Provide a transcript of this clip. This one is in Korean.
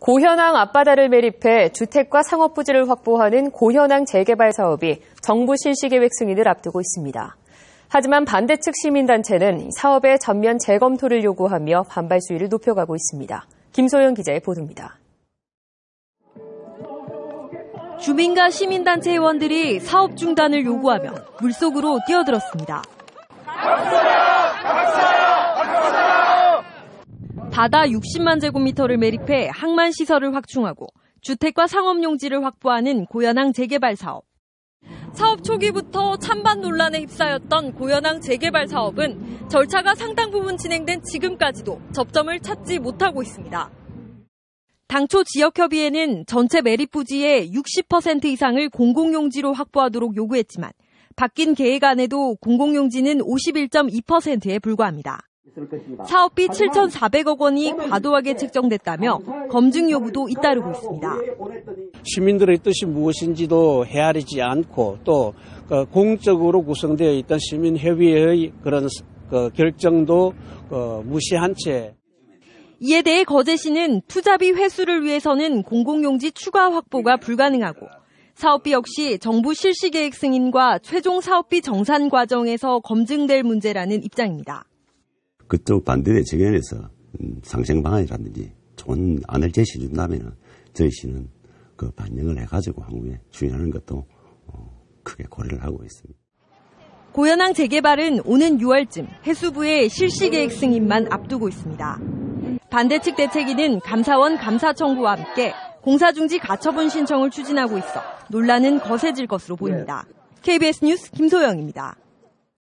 고현항 앞바다를 매립해 주택과 상업 부지를 확보하는 고현항 재개발 사업이 정부 실시 계획 승인을 앞두고 있습니다. 하지만 반대 측 시민단체는 사업의 전면 재검토를 요구하며 반발 수위를 높여가고 있습니다. 김소영 기자의 보도입니다. 주민과 시민단체 회원들이 사업 중단을 요구하며 물속으로 뛰어들었습니다. 바다 60만 제곱미터를 매립해 항만 시설을 확충하고 주택과 상업용지를 확보하는 고현항 재개발 사업. 사업 초기부터 찬반 논란에 휩싸였던 고현항 재개발 사업은 절차가 상당 부분 진행된 지금까지도 접점을 찾지 못하고 있습니다. 당초 지역협의회는 전체 매립 부지의 60% 이상을 공공용지로 확보하도록 요구했지만 바뀐 계획안에도 공공용지는 51.2%에 불과합니다. 사업비 7,400억 원이 과도하게 책정됐다며 검증 요구도 잇따르고 있습니다. 시민들의 뜻이 무엇인지도 헤아리지 않고 또그 공적으로 구성되어 있던 시민협의회의 그런 그 결정도 그 무시한 채 이에 대해 거제 시는 투자비 회수를 위해서는 공공용지 추가 확보가 불가능하고 사업비 역시 정부 실시계획 승인과 최종 사업비 정산 과정에서 검증될 문제라는 입장입니다. 그쪽 반대의 정연에서 상생 방안이라든지 좋은 안을 제시해 준다면 저희 시는 그 반영을 해가지고 향후에 추진하는 것도 크게 고려를 하고 있습니다. 고현항 재개발은 오는 6월쯤 해수부의 실시 계획 승인만 앞두고 있습니다. 반대 측 대책위는 감사원 감사 청구와 함께 공사중지 가처분 신청을 추진하고 있어 논란은 거세질 것으로 보입니다. KBS 뉴스 김소영입니다.